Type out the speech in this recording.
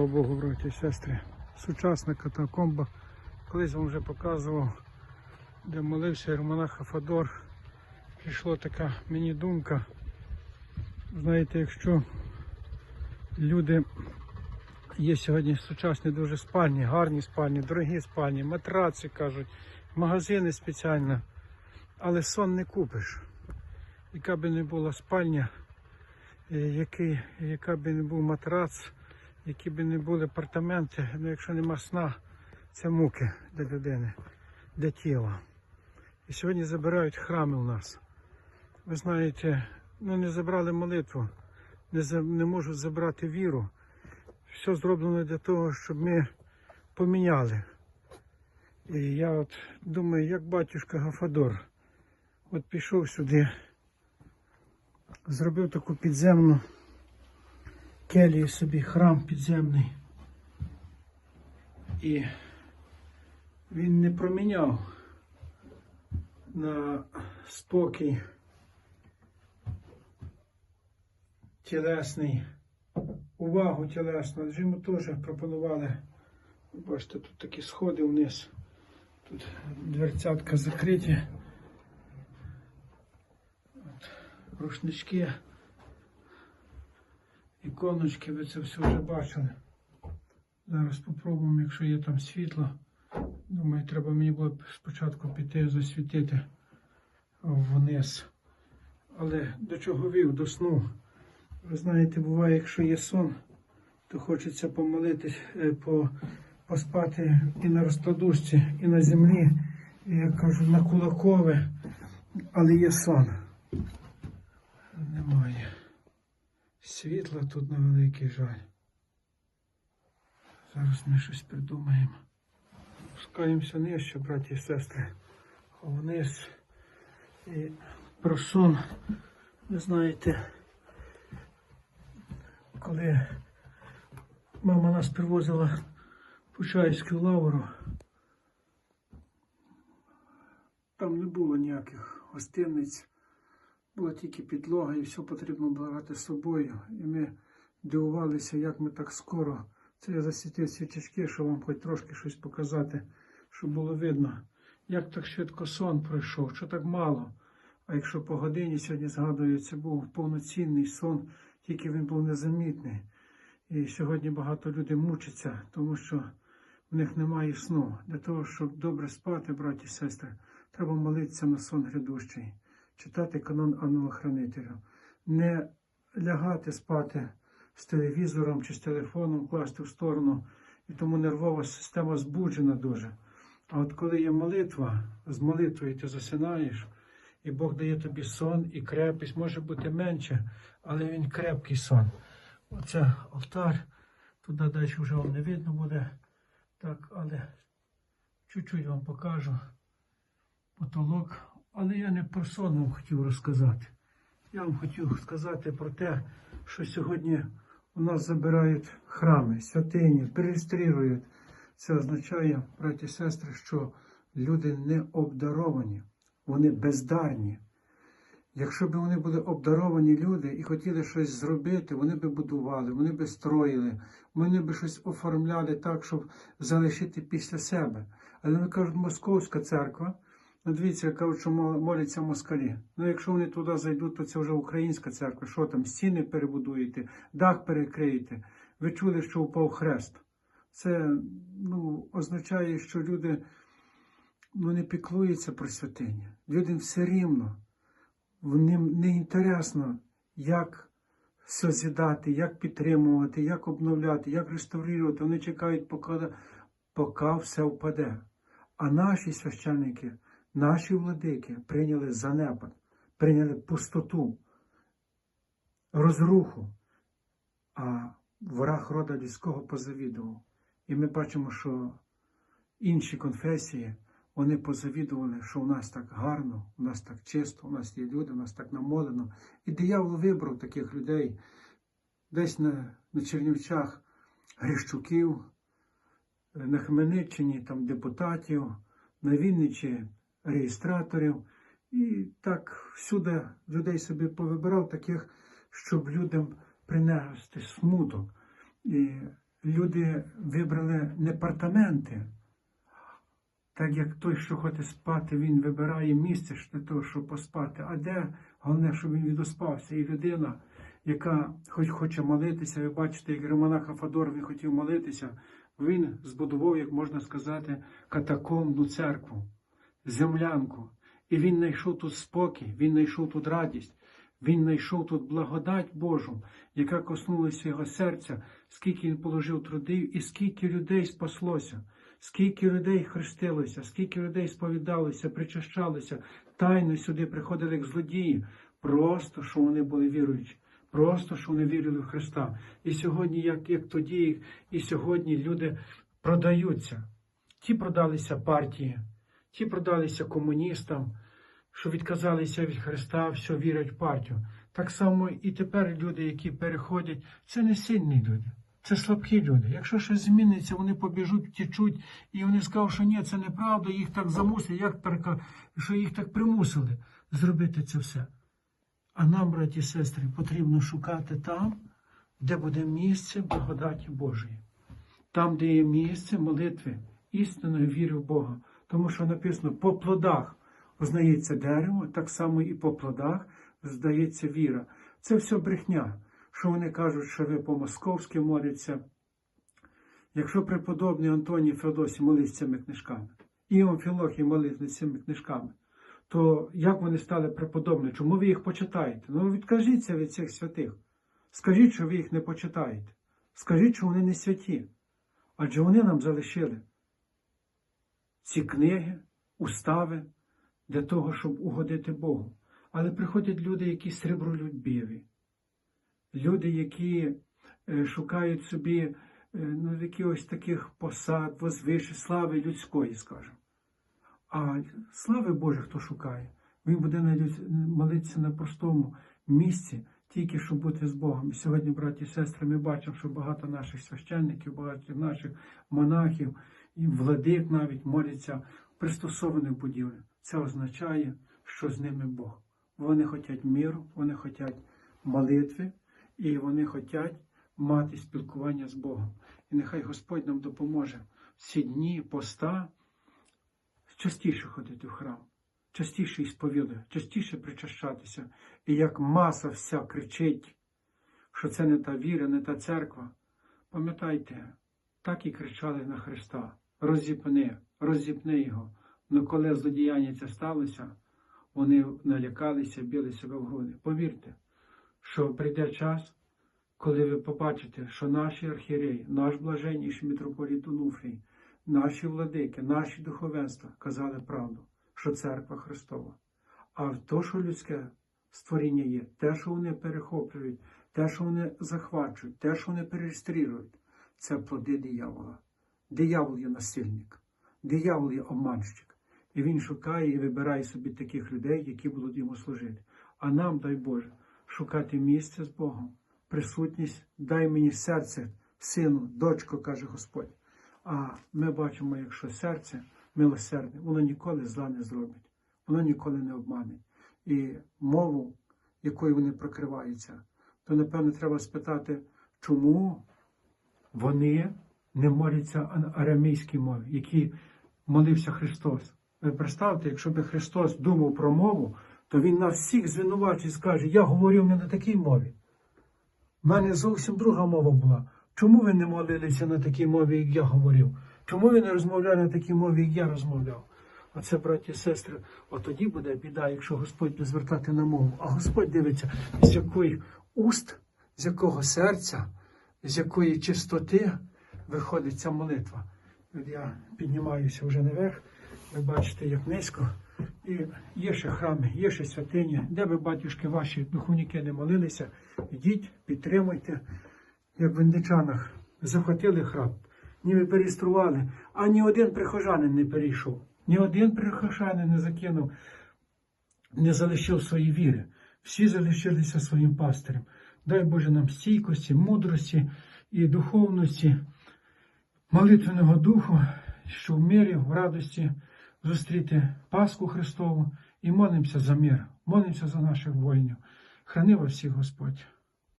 Слава Богу, браті і сестри, сучасна катакомба. Колись вам вже показував, де молився Романаха Фадор. Прийшла така мені думка. Знаєте, якщо люди є сьогодні сучасні дуже спальні, гарні спальні, дорогі спальні, матраци кажуть, магазини спеціально, але сон не купиш. Яка би не була спальня, е, який, яка би не був матрац, які би не були апартаменти, ну якщо нема сна, це муки для людини, для тіла. І сьогодні забирають храми у нас. Ви знаєте, ну не забрали молитву, не, за, не можуть забрати віру. Все зроблено для того, щоб ми поміняли. І я от думаю, як батюшка Гафадор, от пішов сюди, зробив таку підземну келію собі храм підземний. І він не проміняв на спокій тілесний, увагу тілесну. Адже йому теж пропонували, бачите, тут такі сходи вниз, тут дверцятка закриті. Рушнички, іконочки, ви це все вже бачили. Зараз спробуємо, якщо є там світло. Думаю, треба мені було спочатку піти засвітити вниз. Але до чого вів? До сну. Ви знаєте, буває, якщо є сон, то хочеться помолитись, е, по, поспати і на розкладушці, і на землі, і я кажу, на кулакове, але є сон. Немає. Світла тут на великий жаль. Зараз ми щось придумаємо. Спускаємося нижче, браті і сестри. Вниз. І про сон, ви знаєте, коли мама нас привозила в Почаївську лавру, там не було ніяких гостиниць, була тільки підлога і все потрібно було брати з собою. І ми дивувалися, як ми так скоро. Це я засвітив свічечки, щоб вам хоч трошки щось показати, щоб було видно, як так швидко сон пройшов, що так мало. А якщо по годині сьогодні згадую, це був повноцінний сон, тільки він був незамітний. І сьогодні багато людей мучаться, тому що в них немає сну. Для того, щоб добре спати, браті і сестри, треба молитися на сон грядущий, читати канон ангелохранителя, не лягати спати з телевізором чи з телефоном, класти в сторону. І тому нервова система збуджена дуже. А от коли є молитва, з молитвою ти засинаєш, і Бог дає тобі сон і крепкість, може бути менше, але він крепкий сон. Оце алтар, туди далі вже вам не видно буде. Так, але чуть-чуть вам покажу потолок. Але я не про сон вам хотів розказати. Я вам хотів сказати про те, що сьогодні у нас забирають храми, святині, перереєструють. Це означає, браті і сестри, що люди не обдаровані, вони бездарні. Якщо б вони були обдаровані люди і хотіли щось зробити, вони би будували, вони би строїли, вони би щось оформляли так, щоб залишити після себе. Але вони кажуть, московська церква. Ну, дивіться, що моляться москалі. Ну, якщо вони туди зайдуть, то це вже українська церква. Що там, стіни перебудуєте, дах перекриєте. Ви чули, що упав хрест. Це ну, означає, що люди ну, не піклуються про святині. Людям все рівно. Ним не інтересно, як созідати, як підтримувати, як обновляти, як реставрувати. Вони чекають, поки, поки все впаде. А наші священники, наші владики прийняли занепад, прийняли пустоту, розруху, а ворог рода людського позавідував. І ми бачимо, що інші конфесії вони позавідували, що у нас так гарно, у нас так чисто, у нас є люди, у нас так намолено. І диявол вибрав таких людей десь на, на Чернівчах Грищуків, на Хмельниччині там депутатів, на Вінничі реєстраторів. І так всюди людей собі повибирав таких, щоб людям принести смуток. І люди вибрали не апартаменти. Так як той, що хоче спати, він вибирає місце для того, щоб поспати. А де головне, щоб він відоспався. І людина, яка хоч хоче молитися, ви бачите, як Романаха Фадор він хотів молитися, він збудував, як можна сказати, катакомбну церкву, землянку. І він знайшов тут спокій, він знайшов тут радість, він знайшов тут благодать Божу, яка коснулася його серця, скільки він положив трудів і скільки людей спаслося, скільки людей хрестилося, скільки людей сповідалося, причащалося, тайно сюди приходили як злодії, просто що вони були віруючі. Просто що вони вірили в Христа. І сьогодні, як, як тоді, і сьогодні люди продаються. Ті продалися партії, ті продалися комуністам, що відказалися від Христа, все вірять в партію. Так само і тепер люди, які переходять, це не сильні люди, це слабкі люди. Якщо щось зміниться, вони побіжуть, втічуть, і вони скажуть, що ні, це неправда, їх так замусили, як так, що їх так примусили зробити це все. А нам, браті і сестри, потрібно шукати там, де буде місце благодаті Божої, там, де є місце молитви, істинної віри в Бога. Тому що написано, по плодах ознається дерево, так само і по плодах здається віра. Це все брехня, що вони кажуть, що ви по-московськи моляться. Якщо преподобний Антоній Феодосій молився цими книжками, і Філохій молився цими книжками, то як вони стали преподобними? Чому ви їх почитаєте? Ну відкажіться від цих святих. Скажіть, що ви їх не почитаєте. Скажіть, що вони не святі. Адже вони нам залишили ці книги, устави для того, щоб угодити Богу. Але приходять люди, які сребролюбіві, люди, які е, шукають собі е, ну, якихось таких посад, возвишень, слави людської, скажімо. А слави Боже, хто шукає, він буде молитися на простому місці, тільки щоб бути з Богом. І сьогодні, браті і сестри, ми бачимо, що багато наших священників, багато наших монахів і владик навіть моляться пристосованих будівлях. Це означає, що з ними Бог. Вони хочуть миру, вони хочуть молитви, і вони хочуть мати спілкування з Богом. І нехай Господь нам допоможе всі дні поста частіше ходити в храм, частіше сповідати, частіше причащатися. І як маса вся кричить, що це не та віра, не та церква, пам'ятайте, так і кричали на Христа: розіпни, розіпни його. Ну коли злодіяння це сталося, вони налякалися, били себе в груди. Повірте, що прийде час, коли ви побачите, що наші архієреї, наш блаженніший митрополіт Онуфрій, наші владики, наші духовенства казали правду, що церква Христова. А то, що людське створіння є, те, що вони перехоплюють, те, що вони захвачують, те, що вони перереєструють, це плоди диявола. Диявол є насильник, диявол є обманщик. І він шукає і вибирає собі таких людей, які будуть йому служити. А нам, дай Боже, шукати місце з Богом, присутність, дай мені серце, сину, дочко, каже Господь. А ми бачимо, якщо серце милосердне, воно ніколи зла не зробить, воно ніколи не обмане. І мову, якою вони прокриваються, то напевно треба спитати, чому вони не моляться на арамейській мові, які молився Христос. Ви представте, якщо би Христос думав про мову, то Він нас всіх звинувачить і скаже, я говорив не на такій мові. У мене зовсім друга мова була. Чому ви не молилися на такій мові, як я говорив? Чому ви не розмовляли на такій мові, як я розмовляв? Оце, браті і сестри, от тоді буде біда, якщо Господь буде звертати на мову. А Господь дивиться, з якої уст, з якого серця, з якої чистоти виходить ця молитва. Я піднімаюся вже наверх, ви бачите, як низько. І є ще храми, є ще святині, де ви, батюшки, ваші духовники не молилися, йдіть, підтримуйте, як в Вендичанах, захватили храм, ніби переєстрували, а ні один прихожанин не перейшов, ні один прихожанин не закинув, не залишив свої віри. Всі залишилися своїм пастирем. Дай Боже нам стійкості, мудрості і духовності, молитвеного духу, що в мирі, в радості зустріти Пасху Христову і молимося за мир, молимося за наших воїнів. Храни вас всіх Господь.